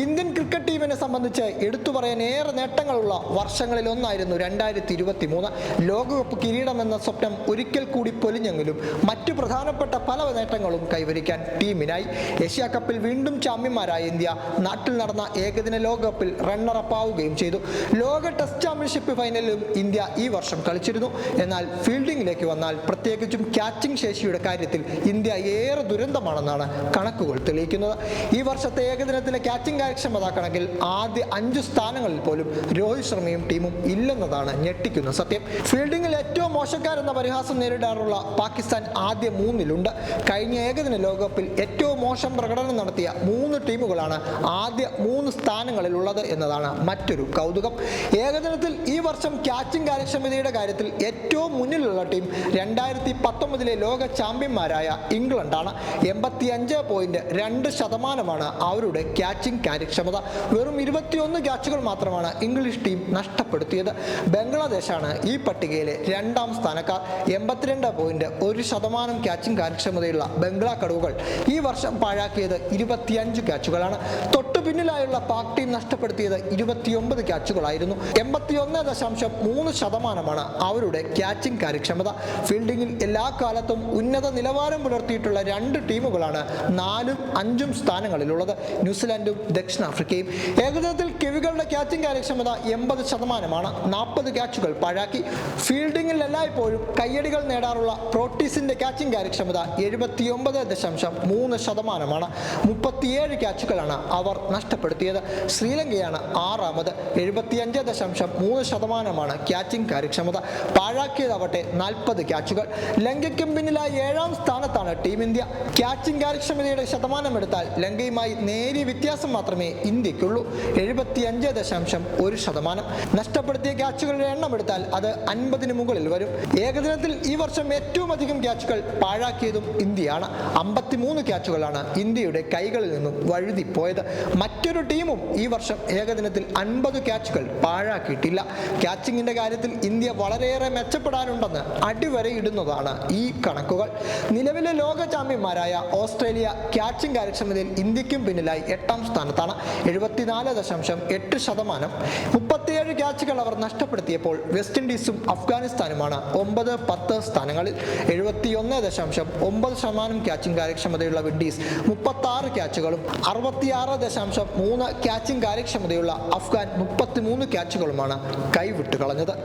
ಹಿಂದಿನ ക്രിക്കറ്റ് ടീമിനെ സംബന്ധിച്ച് എടുത്തു പറയാൻ ഏറെ നേട്ടങ്ങളുള്ള വർഷങ്ങളിൽ ഒന്നായിരുന്നു രണ്ടായിരത്തി ഇരുപത്തി മൂന്ന് ലോകകപ്പ് കിരീടം എന്ന സ്വപ്നം ഒരിക്കൽ കൂടി പൊലിഞ്ഞെങ്കിലും മറ്റു പ്രധാനപ്പെട്ട പല നേട്ടങ്ങളും കൈവരിക്കാൻ ടീമിനായി. ഏഷ്യ കപ്പിൽ വീണ്ടും ചാമ്പ്യന്മാരായ ഇന്ത്യ നാട്ടിൽ നടന്ന ഏകദിന ലോകകപ്പിൽ റണ്ണറപ്പ് ആവുകയും ചെയ്തു. ലോക ടെസ്റ്റ് ചാമ്പ്യൻഷിപ്പ് ഫൈനലിലും ഇന്ത്യ ഈ വർഷം കളിച്ചിരുന്നു. എന്നാൽ ഫീൽഡിംഗിലേക്ക് വന്നാൽ പ്രത്യേകിച്ചും ക്യാച്ചിംഗ് ശേഷിയുടെ കാര്യത്തിൽ ഇന്ത്യ ഏറെ ദുരന്തമാണെന്നാണ് കണക്കുകൾ തെളിയിക്കുന്നത്. ഈ വർഷത്തെ ഏകദിനത്തിലെ ക്യാച്ചിംഗ് കാര്യക്ഷമത കണക്കിൽ ആദ്യ അഞ്ച് സ്ഥാനങ്ങളിൽ പോലും രോഹിത് ശർമ്മയും ടീമും ഇല്ലെന്നതാണ് ഞെട്ടിക്കുന്ന സത്യം. ഫീൽഡിംഗിൽ ഏറ്റവും മോശക്കാരെന്ന പരിഹാസം നേരിടാറുള്ള പാകിസ്ഥാൻ ആദ്യ മൂന്നിലുണ്ട്. കഴിഞ്ഞ ഏകദിന ലോകകപ്പിൽ ഏറ്റവും മോശം പ്രകടനം നടത്തിയ മൂന്ന് ടീമുകളാണ് ആദ്യ മൂന്ന് സ്ഥാനങ്ങളിലുള്ളത് എന്നതാണ് മറ്റൊരു കൗതുകം. ഏകദിനത്തിൽ ഈ വർഷം ക്യാച്ചിംഗ് കാര്യക്ഷമതയുടെ കാര്യത്തിൽ ഏറ്റവും മുന്നിലുള്ള ടീം രണ്ടായിരത്തി പത്തൊമ്പതിലെ ലോക ചാമ്പ്യന്മാരായ ഇംഗ്ലണ്ടാണ്. എൺപത്തി അഞ്ച് പോയിന്റ് രണ്ട് ശതമാനമാണ് അവരുടെ ക്യാച്ചിംഗ് കാര്യക്ഷമത. വെറും ഇരുപത്തിയൊന്ന് ക്യാച്ചുകൾ മാത്രമാണ് ഇംഗ്ലീഷ് ടീം നഷ്ടപ്പെടുത്തിയത്. ബംഗ്ലാദേശാണ് ഈ പട്ടികയിലെ രണ്ടാം സ്ഥാനക്കാർ. എൺപത്തിരണ്ട് പോയിന്റ് ഒരു ശതമാനം ക്യാച്ചിങ് കാര്യക്ഷമതയുള്ള ബംഗ്ലാ കടുവകൾ ഈ വർഷം പാഴാക്കിയത് ഇരുപത്തിയഞ്ച് ക്യാച്ചുകളാണ്. തൊട്ടു പിന്നിലായുള്ള പാക് ടീം നഷ്ടപ്പെടുത്തിയത് ഇരുപത്തിയൊമ്പത് ക്യാച്ചുകളായിരുന്നു. എൺപത്തിയൊന്ന് ദശാംശം മൂന്ന് ശതമാനമാണ് അവരുടെ ക്യാച്ചിങ് കാര്യക്ഷമത. ഫീൽഡിംഗിൽ എല്ലാ കാലത്തും ഉന്നത നിലവാരം പുലർത്തിയിട്ടുള്ള രണ്ട് ടീമുകളാണ് നാലും അഞ്ചും സ്ഥാനങ്ങളിലുള്ളത്. ന്യൂസിലാൻഡും ദക്ഷിണാഫ്രിക്കയും ഏകദിനത്തിൽ കിവികളുടെ ക്യാച്ചിങ് കാര്യക്ഷമത എൺപത് ശതമാനമാണ്. നാൽപ്പത് ക്യാച്ചുകൾ പാഴാക്കി. ഫീൽഡിംഗിൽ എല്ലായ്പ്പോഴും കയ്യടികൾ നേടാറുള്ള പ്രോട്ടീസിന്റെ ക്യാച്ചിങ് കാര്യക്ഷമത എഴുപത്തിയൊമ്പത് ദശാംശം മൂന്ന് ശതമാനമാണ്. മുപ്പത്തിയേഴ് ക്യാച്ചുകളാണ് അവർ നഷ്ടപ്പെടുത്തിയത്. ശ്രീലങ്കയാണ് ആറാമത്. എഴുപത്തിയഞ്ച് ദശാംശം മൂന്ന് ശതമാനമാണ് ക്യാച്ചിങ് കാര്യക്ഷമത. പാഴാക്കിയതാവട്ടെ നാൽപ്പത് ക്യാച്ചുകൾ ലങ്കയ്ക്കും പിന്നിലായി ഏഴാം സ്ഥാനത്താണ് ടീം ഇന്ത്യ. ക്യാച്ചിംഗ് കാര്യക്ഷമതയുടെ ശതമാനം എടുത്താൽ ലങ്കയുമായി നേരിയ വ്യത്യാസം മാത്രമേ ഇന്ത്യക്കുള്ളൂ. എഴുപത്തിയഞ്ച് ദശാംശം ഒരു ശതമാനം. നഷ്ടപ്പെടുത്തിയ ക്യാച്ചുകളുടെ എണ്ണം എടുത്താൽ അത് അൻപതിന് മുകളിൽ വരും. ഏകദിനത്തിൽ ഈ വർഷം ഏറ്റവും അധികം ക്യാച്ചുകൾ പാഴാക്കിയതും ഇന്ത്യയാണ്. അമ്പത്തിമൂന്ന് ക്യാച്ചുകളാണ് ഇന്ത്യയുടെ കൈകളിൽ നിന്നും വഴുതിപ്പോയത്. മറ്റൊരു ടീമും ഈ വർഷം ഏകദിനത്തിൽ അൻപത് ക്യാച്ചുകൾ പാഴാക്കിയിട്ടില്ല. ക്യാച്ചിങ്ങിന്റെ കാര്യത്തിൽ ഇന്ത്യ വളരെയേറെ മെച്ചപ്പെടാനുണ്ടെന്ന് അടിവരയിടുന്നതാണ് ഈ കണക്കുകൾ. നിലവിലെ ലോക ചാമ്പ്യന്മാരായ ഓസ്ട്രേലിയ ക്യാച്ചിങ് കാര്യക്ഷമതയിൽ ഇന്ത്യക്കും പിന്നിലായി എട്ടാം സ്ഥാനത്താണ്. എഴുപത്തിനാല് ദശാംശം എട്ട് ശതമാനം. മുപ്പത്തിയേഴ് ക്യാച്ചുകൾ അവർ നഷ്ടപ്പെടുത്തിയപ്പോൾ വെസ്റ്റ് ഇൻഡീസും അഫ്ഗാനിസ്ഥാനുമാണ് ഒമ്പത് പത്ത് സ്ഥാനങ്ങളിൽ. എഴുപത്തിയൊന്ന് ദശാംശം ഒമ്പത് ശതമാനം ക്യാച്ചിങ് കാര്യക്ഷമതയുള്ള വിൻഡീസ് മുപ്പത്തി ആറ് ക്യാച്ചുകളും അറുപത്തിയാറ് ദശാംശം മൂന്ന് ക്യാച്ചിങ് കാര്യക്ഷമതയുള്ള അഫ്ഗാൻ മുപ്പത്തിമൂന്ന് ക്യാച്ചുകളുമാണ് കൈവിട്ട് കളഞ്ഞത്